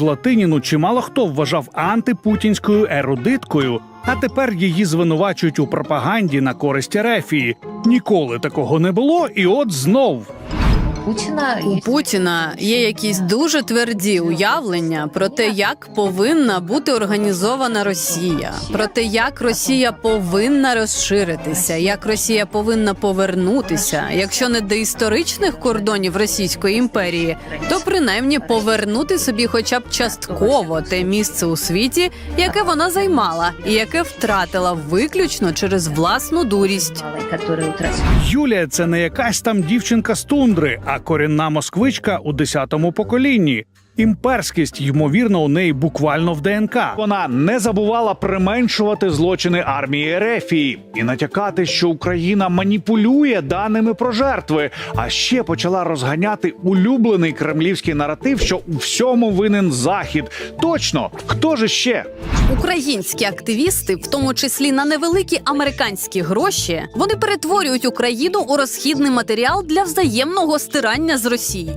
Латиніну чимало хто вважав антипутінською ерудиткою, а тепер її звинувачують у пропаганді на користь Ерефії. Ніколи такого не було, і от знов. Путіна У Путіна є якісь дуже тверді уявлення про те, як повинна бути організована Росія, про те, як Росія повинна розширитися, як Росія повинна повернутися, якщо не до історичних кордонів Російської імперії, то принаймні повернути собі, хоча б частково те місце у світі, яке вона займала, і яке втратила виключно через власну дурість. Юлія це не якась там дівчинка з тундри, а корінна москвичка у десятому поколінні. Імперськість, ймовірно, у неї буквально в ДНК. Вона не забувала применшувати злочини армії Ерефії і натякати, що Україна маніпулює даними про жертви. А ще почала розганяти улюблений кремлівський наратив, що у всьому винен захід. Точно, хто ж ще? Українські активісти, в тому числі на невеликі американські гроші, вони перетворюють Україну у розхідний матеріал для взаємного стирання з Росії.